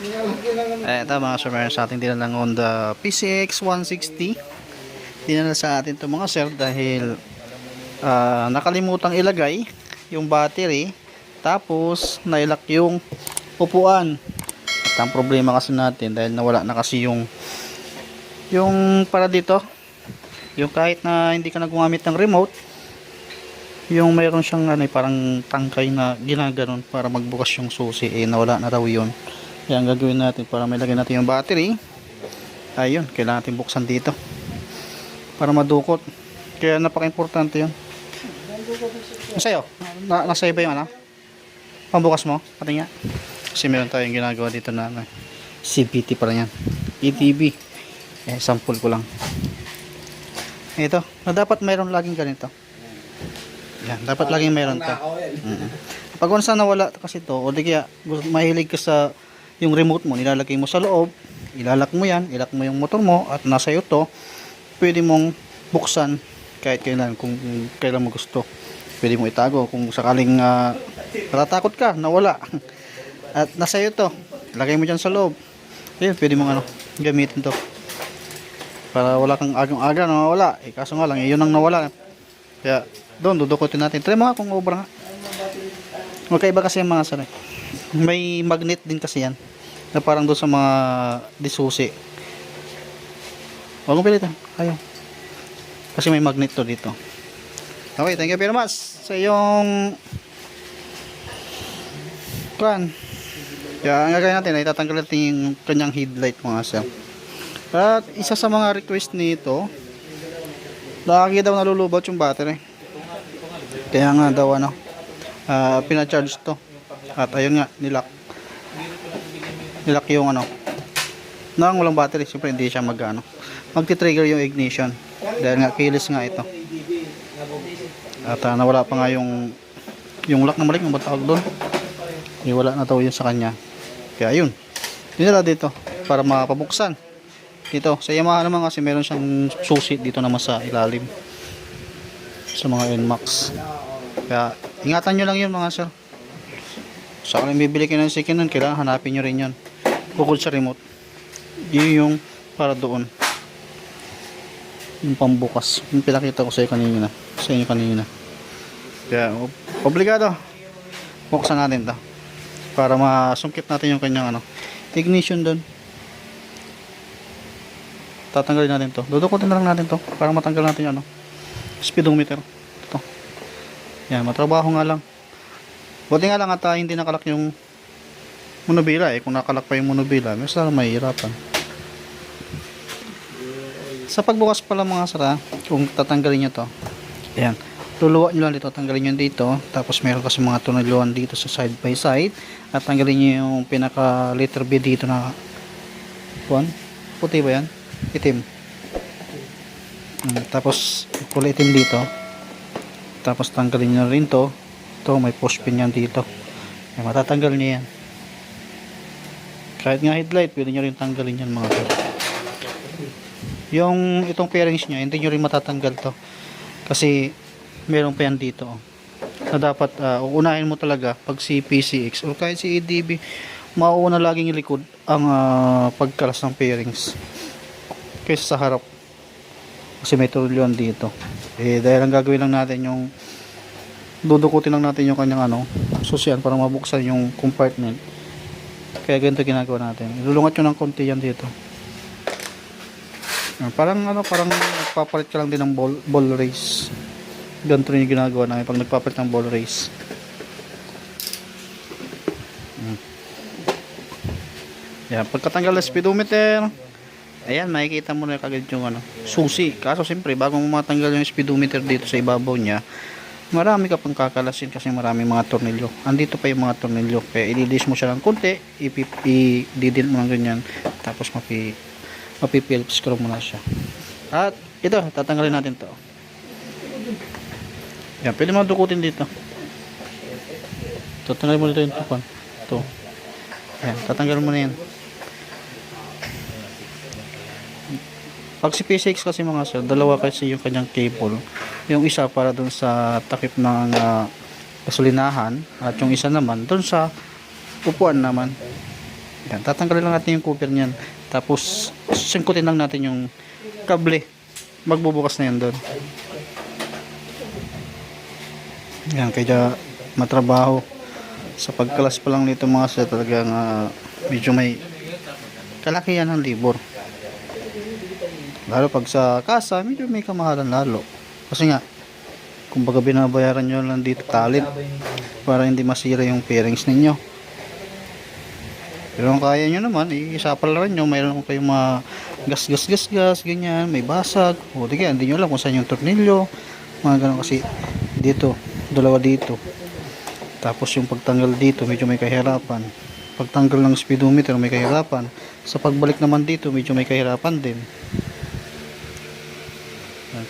Ito mga sir, meron sa ating dinalang Honda PCX 160. Dinala sa atin to mga sir dahil ah, nakalimutang ilagay yung battery tapos nailak yung upuan. At ang problema kasi natin dahil nawala na kasi yung yung para dito yung kahit na hindi ka na gumamit ng remote yung mayroon siyang ano, eh, parang tangkay na ginaganon para magbukas yung susi eh nawala na raw yun kaya ang gagawin natin para may lagay natin yung battery ayun kailangan natin buksan dito. Para madukot. Kaya napaka-importante yun. Sa'yo? Na, nasa iba yung ano? Pambukas mo? Pati nga. Kasi meron tayong ginagawa dito na ano, CPT para yan. ETB eh sample ko lang. Ito na dapat mayroon laging ganito. Yan dapat laging mayroon to. Mm. Pag once na nawala kasi to, o di kaya mahilig ka sa yung remote mo, nilalagay mo sa loob, ilalak mo yan, ilak mo yung motor mo, at nasa iyo to, pwede mong buksan kahit kailan, kung kailan mo gusto. Pwede mo itago kung sakaling uh, natatakot ka, nawala. At nasa iyo to, lagay mo dyan sa loob. Ayun, pwede mong ano, gamitin to. Para wala kang agang-aga na nawala. Eh, kaso nga lang, eh, yun ang nawala. Kaya, doon, dudukutin natin. Try mo nga kung obra nga. Magkaiba kasi yung mga sir. May magnet din kasi yan. Na parang doon sa mga disusi. Huwag mo pilitan. Ayaw. Kasi may magnet to dito. Okay, thank you very much sa iyong kuan. Kaya ang gagawin natin ay tatanggal natin yung kanyang headlight mga sir. At isa sa mga request nito, lagi daw nalulubot yung battery. Kaya nga daw ano, ah pina-charge to. At ayun nga, nilak. Nilak yung ano. Nang walang battery, siyempre hindi siya mag ano. Magti-trigger yung ignition. Dahil nga kilis nga ito. At ah, nawala pa nga yung yung lock na mali, ang tawag doon. Eh, wala na daw yun sa kanya. Kaya yun. Dinala dito para mapabuksan. Dito, sa Yamaha naman kasi meron siyang susi dito naman sa ilalim. Sa mga NMAX. Kaya, ingatan nyo lang yun mga sir. Sa kung bibili kayo ng second hand, kailangan hanapin nyo rin yun. Bukod sa remote. Yun yung para doon. Yung pambukas. Yung pinakita ko sa inyo kanina. Sa inyo kanina. Kaya, ob- obligado. Buksan natin to. Para masungkit natin yung kanyang ano. Ignition doon. Tatanggalin natin to. Dudukutin na lang natin to. Para matanggal natin yung ano. Speedometer. Ito. Yan, matrabaho nga lang. Buti nga lang at ah, hindi nakalak yung monobila eh. Kung nakalak pa yung monobila, mas lalo mahihirapan. Sa pagbukas pala mga sara, kung tatanggalin nyo to, ayan, luluwa nyo lang dito, tanggalin nyo dito, tapos meron kasi mga tunuluan dito sa side by side, at tanggalin nyo yung pinaka letter B dito na, kuan, puti ba yan? Itim. Mm, tapos, kulay itim dito, tapos tanggalin nyo rin to, to may push pin yan dito, ay matatanggal nyo yan. Kahit nga headlight, pwede nyo rin tanggalin yan mga sir. Yung itong pairings nyo hindi nyo rin matatanggal to. Kasi meron pa yan dito oh. na dapat uh, uunahin mo talaga pag si PCX o kahit si EDB mauuna laging ilikod ang ah, pagkalas ng pairings kaysa sa harap. Kasi may tulyon dito. Eh dahil ang gagawin lang natin yung dudukutin lang natin yung kanyang ano susyan para mabuksan yung compartment kaya ganito ginagawa natin ilulungat nyo ng konti yan dito Ah, parang ano, parang nagpapalit ka lang din ng ball, ball race. Ganito rin yung ginagawa namin pag nagpapalit ng ball race. Hmm. Yan, pagkatanggal ng speedometer, ayan, makikita mo na kagad yung ano, susi. Kaso siyempre, bago mo matanggal yung speedometer dito sa ibabaw niya, marami ka pang kakalasin kasi marami mga tornilyo. Andito pa yung mga tornilyo. Kaya ililis mo siya ng konti, i-didil mo ng ganyan, tapos mapi mapipil screw mo na siya. At ito tatanggalin natin to. Yan pwede mo dukutin dito. Tatanggalin mo dito yung tupan ito. Yan tatanggalin mo na yan pag si P6 kasi mga sir dalawa kasi yung kanyang cable yung isa para dun sa takip ng gasolinahan at yung isa naman dun sa upuan naman Yan, tatanggalin lang natin yung cover niyan. Tapos, singkutin lang natin yung kable. Magbubukas na yan doon. Yan, kaya matrabaho. Sa pagkalas pa lang nito mga sir, talagang ah, medyo may kalakihan ng libor. Lalo pag sa kasa, medyo may kamahalan lalo. Kasi nga, kumbaga binabayaran nyo lang dito talit para hindi masira yung pairings ninyo. Pero kung kaya nyo naman, isapal lang nyo, mayroon kayong mga gas, gas, gas, gas, ganyan, may basag. O di kaya, hindi nyo alam kung saan yung tornilyo. Mga ganun kasi dito, dalawa dito. Tapos yung pagtanggal dito, medyo may kahirapan. Pagtanggal ng speedometer, may kahirapan. Sa pagbalik naman dito, medyo may kahirapan din.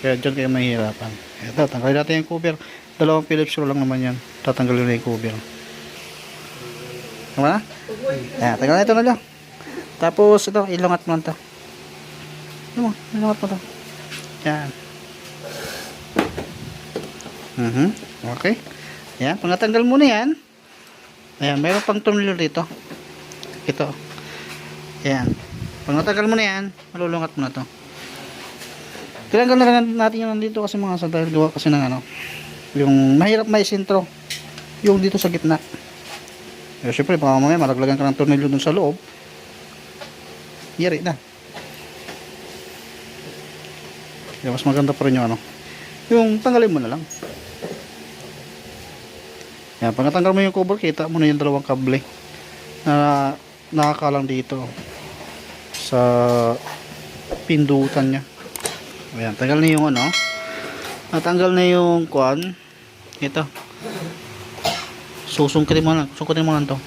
Kaya dyan kayo mahihirapan. Ito, tanggalin natin yung cover. Dalawang Phillips screw lang naman yan. Tatanggalin na yung cover. Tama na? Ayan, tanggalin ito na lang. Tapos ito, ilungat mo lang ito. Ano mo, ilungat mo ito. Yan. Mhm. Okay. Yan, pag natanggal mo na yan, ayan, mayroon pang tornilyo dito. Ito. Ayan. Pag natanggal mo yan, malulungat mo na to. Tinanggal na lang natin yung nandito kasi mga sa dahil gawa kasi ng ano, yung mahirap may sintro. Yung dito sa gitna. Eh, syempre, baka mamaya malaglagan ka ng tornilyo dun sa loob. Yari na. Kaya mas maganda pa rin yung ano. Yung tanggalin mo na lang. Yan, pag natanggal mo yung cover, kita mo na yung dalawang kable na nakakalang dito sa pindutan niya. Ayan, tanggal na yung ano. Natanggal na yung kwan. Ito. Susungkitin mo lang. Sungkitin mo lang to.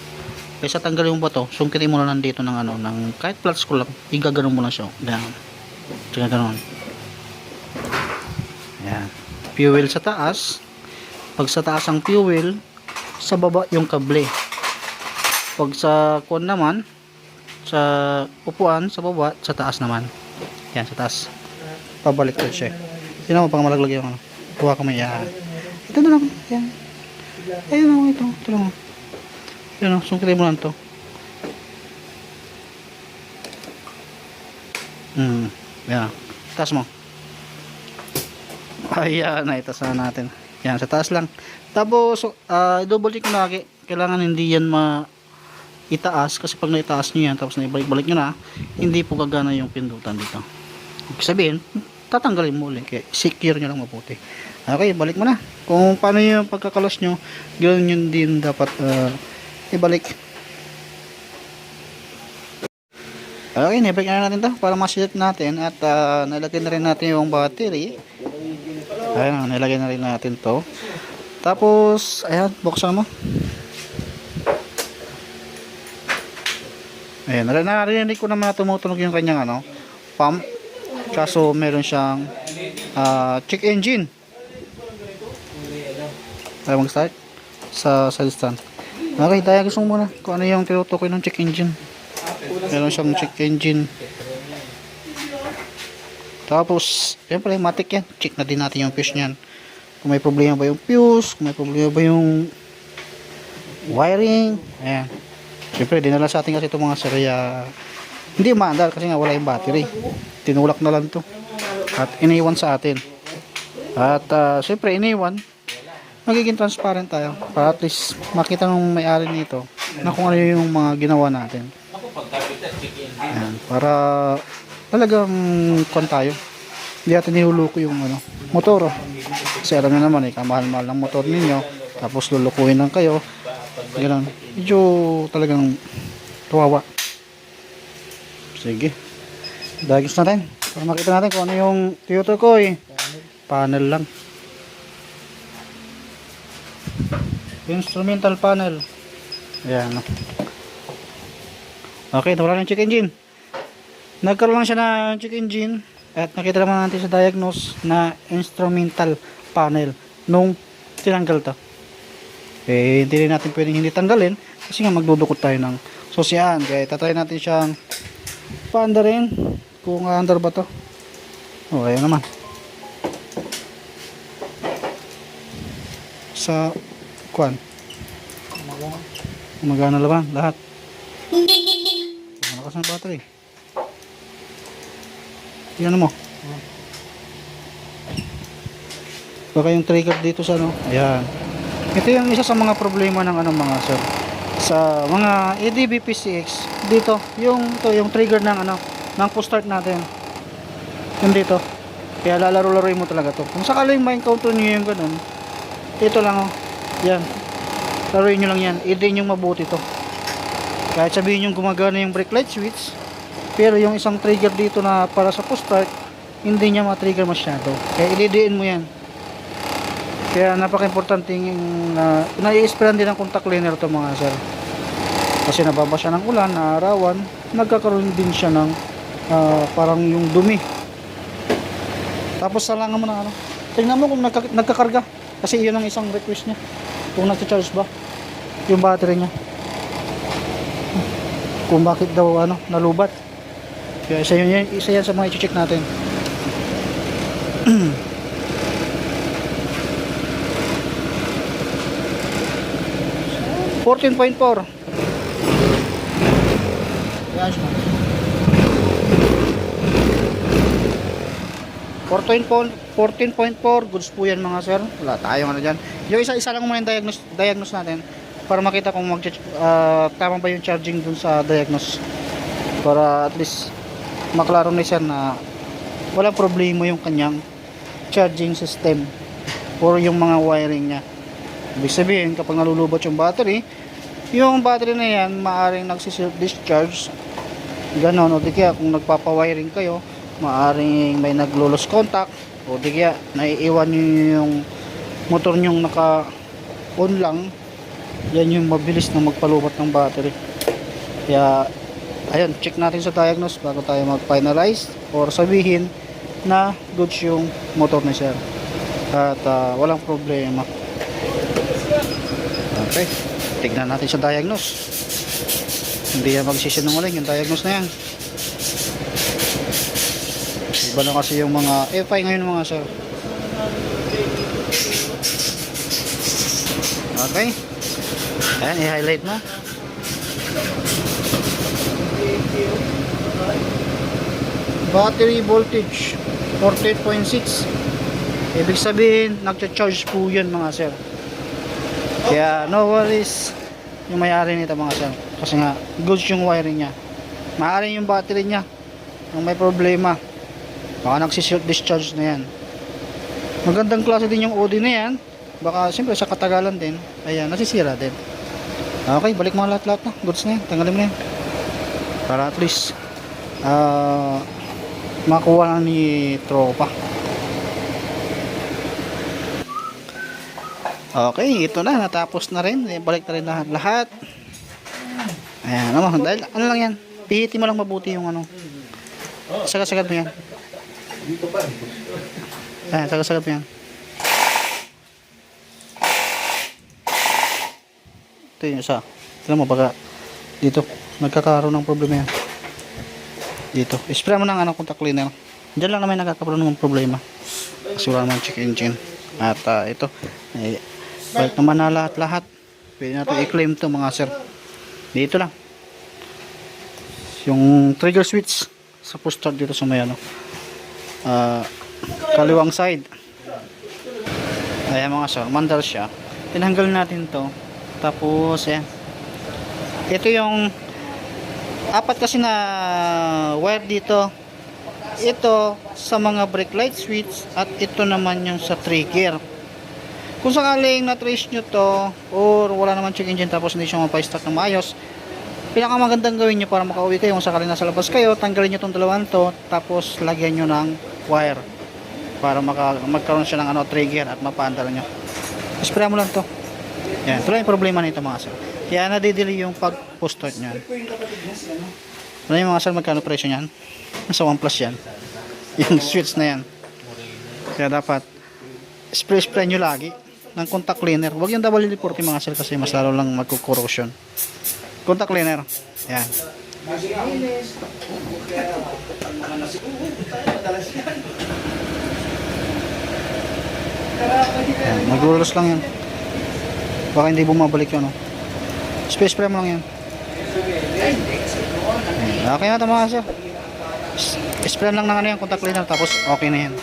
Kaysa tanggal yung bato, sungkitin mo lang dito ng ano, ng kahit flat screw lang. Igaganon mo lang siya. Ayan. Tsaka ganon. Ayan. Fuel sa taas. Pag sa taas ang fuel, sa baba yung kable. Pag sa kwan naman, sa upuan, sa baba, sa taas naman. Yan, sa taas. Pabalik ko siya. Sino mo pang malaglag yung ano. Kuha ka may yan. Ito na lang. Yan. Ayun lang ito. Ito lang. Yan o. Sungkitin mo lang to. Hmm. Yan. Taas mo. Ayan. Naitas na natin. Yan. Sa taas lang. Tapos, uh, double check mo lagi. Kailangan hindi yan ma itaas kasi pag naitaas nyo yan tapos naibalik-balik nyo na hindi po gagana yung pindutan dito Ibig sabihin tatanggalin mo ulit. Kaya secure nyo lang mabuti. Okay balik mo na. Kung paano yung pagkakalas nyo ganoon yun din dapat uh, ibalik. Okay nibalik na natin to para masilip natin at uh, nilagay na rin natin yung battery. Ayan nilagay na rin natin to. Tapos ayan buksan mo. Ayan, nar- narinig ko naman na tumutunog yung kanyang ano, pump. Kaso meron siyang ah, check engine. Tayo mag-start sa sa stand. Okay, tayo gusto muna kung ano yung tinutukoy ng check engine. Meron siyang check engine. Tapos, siyempre, matik yan. Check na din natin yung fuse niyan. Kung may problema ba yung fuse, kung may problema ba yung wiring. Ayan. Siyempre, dinala sa atin kasi itong mga serya. Hindi maandar kasi nga wala yung battery. Tinulak na lang to. At iniwan sa atin. At uh, siyempre, iniwan. Magiging transparent tayo. Para at least makita ng may-ari nito na kung ano yung mga ginawa natin. Ayan, para talagang kwan tayo. Hindi natin nihuluko yung ano, motor. Kasi alam nyo naman, eh, kamahal-mahal ng motor ninyo. Tapos lulukuhin lang kayo. Ganun. Medyo talagang tuwawa. Sige. Dagis natin. Para makita natin kung ano yung tutor ko eh. Panel lang. Instrumental panel. Ayan. oh. Okay, wala ng check engine. Nagkaroon lang siya ng check engine. At nakita naman natin sa diagnose na instrumental panel nung tinanggal to eh hindi rin natin pwedeng hindi tanggalin kasi nga magdudukot tayo ng susyan kaya tatry natin siyang paanda rin kung under ba to o ayan naman sa kwan gumagana naman lahat lakas ng battery. Tingnan mo. Baka yung trigger dito sa ano. Ayan. Ito yung isa sa mga problema ng ano mga sir. Sa mga ADB PCX dito, yung to yung trigger ng ano, ng push start natin. Yung dito. Kaya lalaro-laruin mo talaga to. Kung sakaling ma-encounter niyo yung ganun, ito lang oh. Yan. Laruin nyo lang yan. I-drain yung mabuti to. Kahit sabihin yung gumagana yung brake light switch, pero yung isang trigger dito na para sa push start, hindi niya ma-trigger masyado. Kaya i-drain mo yan. Kaya napaka-importante yung uh, nai-sprayan din ng contact cleaner to mga sir. Kasi nababa siya ng ulan, naarawan, nagkakaroon din siya ng ah, parang yung dumi. Tapos salangan mo na ano. Tingnan mo kung nagka- nagkakarga. Kasi yun ang isang request niya. Kung nagcha-charge ba yung battery niya. Kung bakit daw ano, nalubat. Kaya isa yun, isa yan sa mga i-check natin. 14.4 Yan siya. 14.4 14.4 goods po yan mga sir. Wala tayong ano dyan. Yung isa-isa lang muna yung diagnose, diagnose natin para makita kung mag uh, tama ba yung charging dun sa diagnose. Para at least maklaro na siya na walang problema yung kanyang charging system or yung mga wiring niya. Ibig sabihin, kapag nalulubot yung battery, yung battery na yan, maaring nagsiself-discharge. Ganon, o di kaya kung nagpapawiring kayo, maaring may naglulos contact, o di kaya naiiwan nyo yung motor nyong naka-on lang, yan yung mabilis na magpalubat ng battery. Kaya, ayun, check natin sa diagnose bago tayo mag-finalize or sabihin na goods yung motor na siya. At ah, walang problema. Okay. Tignan natin sa diagnose. Hindi yan magsisinungaling yung diagnose na yan. Iba na kasi yung mga FI ngayon mga sir. Okay. Ayan, i-highlight mo. Battery voltage 48.6 Ibig sabihin, nagcha-charge po yun mga sir. Kaya no worries yung may-ari nito mga sir. Kasi nga, goods yung wiring niya. Maaaring yung battery niya ang may problema. Baka nagsishoot discharge na yan. Magandang klase din yung OD na yan. Baka siyempre sa katagalan din, ayan, nasisira din. Okay, balik mo lahat-lahat na. Goods na yan. Tanggalin mo yan. Para at least, ah, makuha ni tropa. Okay, ito na. Natapos na rin. Eh, Balik na rin lahat. lahat. Ayan, ano, dahil, ano lang yan. Pihiti mo lang mabuti yung ano. Sagad-sagad mo yan. Ayan, sagad-sagad mo yan. Ito yung isa. Tignan mo, baka dito. Nagkakaroon ng problema yan. Dito. Spray mo ng ano, contact cleaner. Diyan lang naman nagkakaroon ng problema. Kasi wala naman check engine. At ah, ito. Eh, balik naman na lahat-lahat. Pwede natin i-claim to mga sir. Dito lang. Yung trigger switch sa push start dito sa may ano. ah, kaliwang side. Ayan mga sir, mandal siya. Tinanggal natin to. Tapos, ayan. Ito yung apat kasi na wire dito. Ito sa mga brake light switch at ito naman yung sa trigger. Kung sakaling na-trace nyo to or wala naman check engine tapos hindi siya mapa-start ng maayos, pinakamagandang gawin nyo para makauwi kayo kung sakaling nasa labas kayo, tanggalin nyo tong dalawang to tapos lagyan nyo ng wire para maka, magkaroon siya ng ano, trigger at mapaandar nyo. Spray mo lang to. Yan, ito yung problema nito mga sir. Kaya nadidili yung pag-post start nyo. Ano yung mga sir, magkano presyo nyan? Nasa 1 plus yan. Yung switch na yan. Kaya dapat spray-spray nyo lagi ng contact cleaner. Huwag yung WD-40 mga sir kasi mas lalo lang magkukorrosion. Contact cleaner. Yan. Yan. Magrulos lang yan. Baka hindi bumabalik yun. No? Spray spray mo lang yan. Yan. Okay na ito mga sir. Spray lang ng ano yan, contact cleaner tapos okay na yan.